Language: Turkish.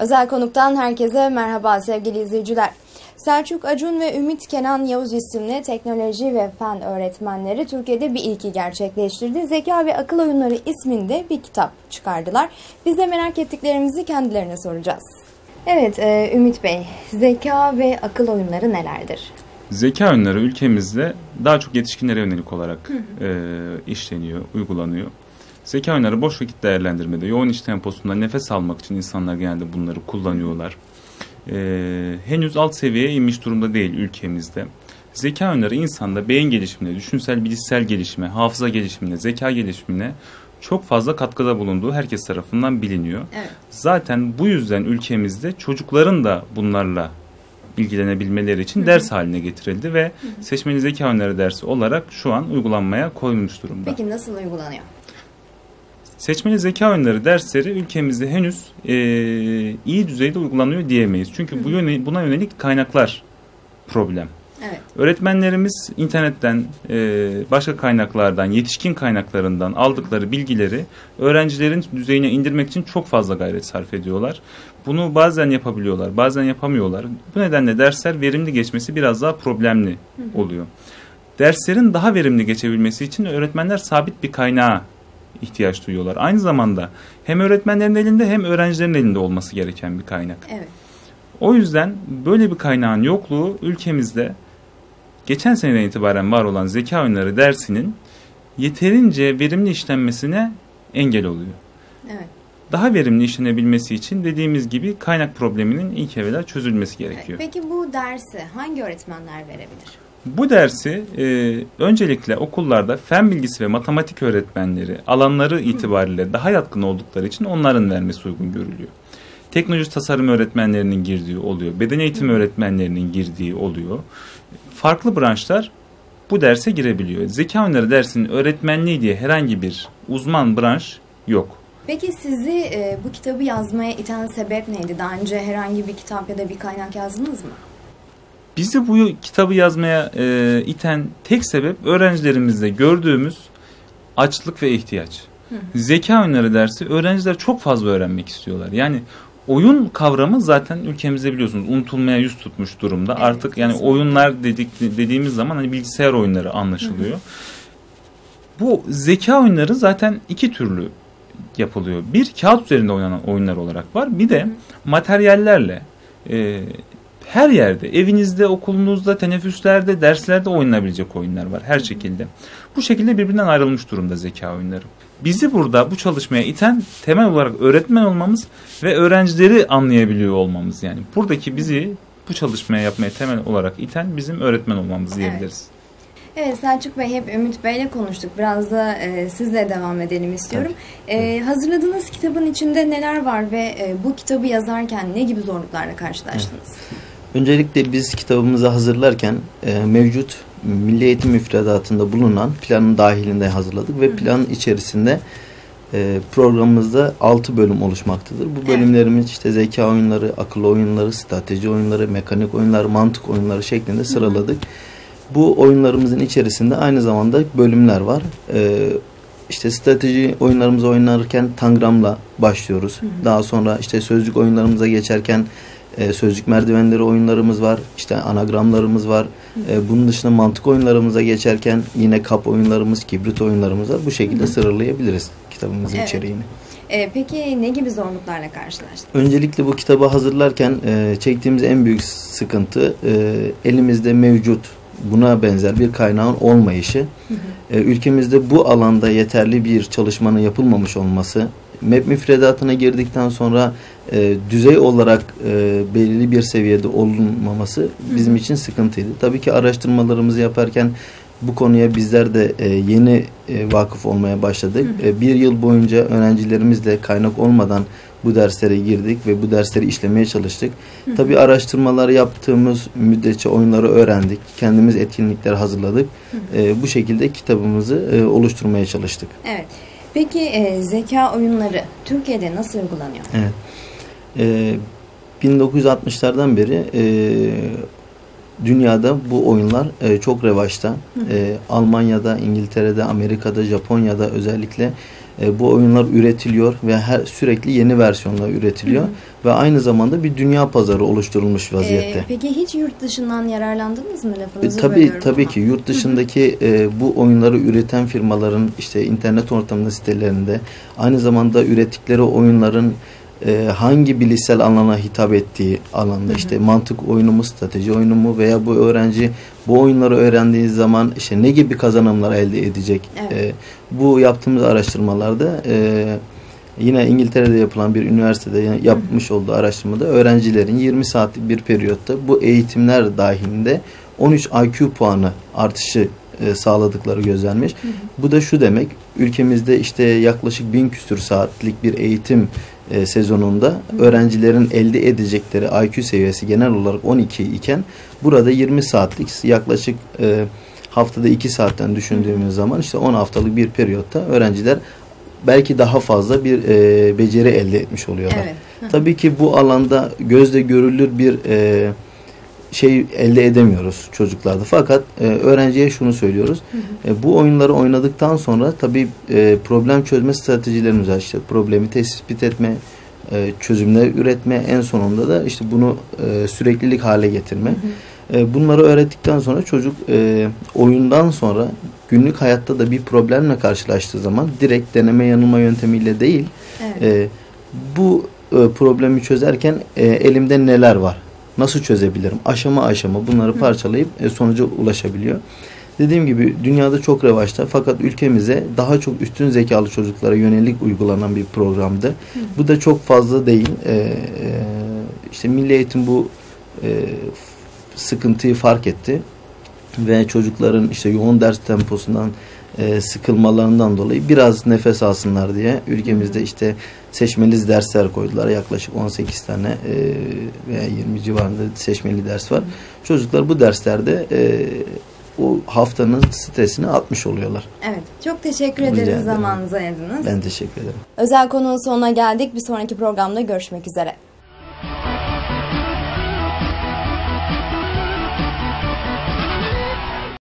Özel konuktan herkese merhaba sevgili izleyiciler. Selçuk Acun ve Ümit Kenan Yavuz isimli teknoloji ve fen öğretmenleri Türkiye'de bir ilki gerçekleştirdi. Zeka ve Akıl Oyunları isminde bir kitap çıkardılar. Biz de merak ettiklerimizi kendilerine soracağız. Evet e, Ümit Bey, zeka ve akıl oyunları nelerdir? Zeka oyunları ülkemizde daha çok yetişkinlere yönelik olarak e, işleniyor, uygulanıyor. Zeka oyunları boş vakit değerlendirmede, yoğun iş temposunda nefes almak için insanlar genelde bunları kullanıyorlar. Ee, henüz alt seviyeye inmiş durumda değil ülkemizde. Zeka oyunları insanda beyin gelişimine, düşünsel bilişsel gelişime, hafıza gelişimine, zeka gelişimine çok fazla katkıda bulunduğu herkes tarafından biliniyor. Evet. Zaten bu yüzden ülkemizde çocukların da bunlarla ilgilenebilmeleri için ders haline getirildi ve seçmeli zeka oyunları dersi olarak şu an uygulanmaya koyulmuş durumda. Peki nasıl uygulanıyor? Seçmeli zeka oyunları dersleri ülkemizde henüz e, iyi düzeyde uygulanıyor diyemeyiz. Çünkü bu yöne, buna yönelik kaynaklar problem. Evet. Öğretmenlerimiz internetten, e, başka kaynaklardan, yetişkin kaynaklarından aldıkları bilgileri öğrencilerin düzeyine indirmek için çok fazla gayret sarf ediyorlar. Bunu bazen yapabiliyorlar, bazen yapamıyorlar. Bu nedenle dersler verimli geçmesi biraz daha problemli oluyor. Derslerin daha verimli geçebilmesi için öğretmenler sabit bir kaynağa ihtiyaç duyuyorlar. Aynı zamanda hem öğretmenlerin elinde hem öğrencilerin elinde olması gereken bir kaynak. Evet. O yüzden böyle bir kaynağın yokluğu ülkemizde geçen seneden itibaren var olan zeka oyunları dersinin yeterince verimli işlenmesine engel oluyor. Evet. Daha verimli işlenebilmesi için dediğimiz gibi kaynak probleminin ilk evvela çözülmesi Evet. gerekiyor. Peki bu dersi hangi öğretmenler verebilir? Bu dersi e, öncelikle okullarda fen bilgisi ve matematik öğretmenleri alanları itibariyle daha yatkın oldukları için onların vermesi uygun görülüyor. Teknoloji tasarım öğretmenlerinin girdiği oluyor. Beden eğitimi öğretmenlerinin girdiği oluyor. Farklı branşlar bu derse girebiliyor. Zeka oyunları dersinin öğretmenliği diye herhangi bir uzman branş yok. Peki sizi e, bu kitabı yazmaya iten sebep neydi? Daha önce herhangi bir kitap ya da bir kaynak yazdınız mı? Bizi bu kitabı yazmaya e, iten tek sebep öğrencilerimizde gördüğümüz açlık ve ihtiyaç. Zeka oyunları dersi öğrenciler çok fazla öğrenmek istiyorlar. Yani oyun kavramı zaten ülkemizde biliyorsunuz unutulmaya yüz tutmuş durumda. Evet, Artık yani kesinlikle. oyunlar dedik dediğimiz zaman hani bilgisayar oyunları anlaşılıyor. Bu zeka oyunları zaten iki türlü yapılıyor. Bir kağıt üzerinde oynanan oyunlar olarak var. Bir de materyallerle e, her yerde, evinizde, okulunuzda, teneffüslerde, derslerde oynanabilecek oyunlar var her şekilde. Bu şekilde birbirinden ayrılmış durumda zeka oyunları. Bizi burada bu çalışmaya iten temel olarak öğretmen olmamız ve öğrencileri anlayabiliyor olmamız yani. Buradaki bizi bu çalışmaya yapmaya temel olarak iten bizim öğretmen olmamız diyebiliriz. Evet Selçuk Bey hep Ümit Bey'le konuştuk. Biraz da e, sizle devam edelim istiyorum. E, hazırladığınız kitabın içinde neler var ve e, bu kitabı yazarken ne gibi zorluklarla karşılaştınız? Öncelikle biz kitabımızı hazırlarken e, mevcut Milli Eğitim müfredatında bulunan planın dahilinde hazırladık ve planın içerisinde e, programımızda 6 bölüm oluşmaktadır. Bu bölümlerimiz işte zeka oyunları, akıl oyunları, strateji oyunları, mekanik oyunlar, mantık oyunları şeklinde sıraladık. Bu oyunlarımızın içerisinde aynı zamanda bölümler var. E, işte strateji oyunlarımızı oynarken tangramla başlıyoruz. Daha sonra işte sözcük oyunlarımıza geçerken e, sözcük merdivenleri oyunlarımız var. İşte anagramlarımız var. E, bunun dışında mantık oyunlarımıza geçerken yine kap oyunlarımız, kibrit oyunlarımız var. Bu şekilde sıralayabiliriz kitabımızın Evet. içeriğini. E, peki ne gibi zorluklarla karşılaştınız? Öncelikle bu kitabı hazırlarken e, çektiğimiz en büyük sıkıntı e, elimizde mevcut buna benzer bir kaynağın olmayışı. E, ülkemizde bu alanda yeterli bir çalışmanın yapılmamış olması. MEP müfredatına girdikten sonra e, düzey olarak e, belirli bir seviyede olunmaması bizim için sıkıntıydı. Tabii ki araştırmalarımızı yaparken bu konuya bizler de e, yeni e, vakıf olmaya başladık. E, bir yıl boyunca öğrencilerimizle kaynak olmadan bu derslere girdik ve bu dersleri işlemeye çalıştık. Tabii araştırmalar yaptığımız müddetçe oyunları öğrendik. Kendimiz etkinlikler hazırladık. E, bu şekilde kitabımızı e, oluşturmaya çalıştık. Evet. Peki e, zeka oyunları Türkiye'de nasıl uygulanıyor? Evet. Ee, 1960'lardan beri e, dünyada bu oyunlar e, çok revaçta. E, Almanya'da, İngiltere'de, Amerika'da, Japonya'da özellikle e, bu oyunlar üretiliyor ve her sürekli yeni versiyonlar üretiliyor ve aynı zamanda bir dünya pazarı oluşturulmuş vaziyette. Ee, peki hiç yurt dışından yararlandınız mı E, lafınızı tabii bölüyorum tabii ama. ki yurt dışındaki e, bu oyunları üreten firmaların işte internet ortamında sitelerinde aynı zamanda ürettikleri oyunların e, hangi bilişsel alana hitap ettiği alanda işte mantık oyunu mu strateji oyunu mu veya bu öğrenci bu oyunları öğrendiği zaman işte ne gibi kazanımlar elde edecek Evet. E, bu yaptığımız araştırmalarda e, yine İngiltere'de yapılan bir üniversitede ya- yapmış olduğu araştırmada öğrencilerin 20 saatlik bir periyotta bu eğitimler dahilinde 13 IQ puanı artışı e, sağladıkları gözlenmiş. Bu da şu demek ülkemizde işte yaklaşık bin küsür saatlik bir eğitim e, sezonunda öğrencilerin elde edecekleri IQ seviyesi genel olarak 12 iken burada 20 saatlik yaklaşık e, haftada 2 saatten düşündüğümüz zaman işte 10 haftalık bir periyotta öğrenciler belki daha fazla bir e, beceri elde etmiş oluyorlar. Evet. Tabii ki bu alanda gözle görülür bir e, şey elde edemiyoruz çocuklarda. Fakat e, öğrenciye şunu söylüyoruz. E, bu oyunları oynadıktan sonra tabii e, problem çözme stratejilerimiz var. İşte problemi tespit etme, e, çözümler üretme, en sonunda da işte bunu e, süreklilik hale getirme. E, bunları öğrettikten sonra çocuk e, oyundan sonra günlük hayatta da bir problemle karşılaştığı zaman direkt deneme yanılma yöntemiyle değil Evet. e, bu e, problemi çözerken e, elimde neler var? Nasıl çözebilirim? Aşama aşama bunları parçalayıp e, sonuca ulaşabiliyor. Dediğim gibi dünyada çok revaçta fakat ülkemize daha çok üstün zekalı çocuklara yönelik uygulanan bir programdı. Bu da çok fazla değil. E, e, işte Milli Eğitim bu e, sıkıntıyı fark etti ve çocukların işte yoğun ders temposundan e, sıkılmalarından dolayı biraz nefes alsınlar diye ülkemizde işte seçmeli dersler koydular. Yaklaşık 18 tane e, veya 20 civarında seçmeli ders var. Çocuklar bu derslerde e, o haftanın stresini atmış oluyorlar. Evet. Çok teşekkür Rica ederiz ederim. zamanınızı ayırdınız. Ben teşekkür ederim. Özel konunun sonuna geldik. Bir sonraki programda görüşmek üzere.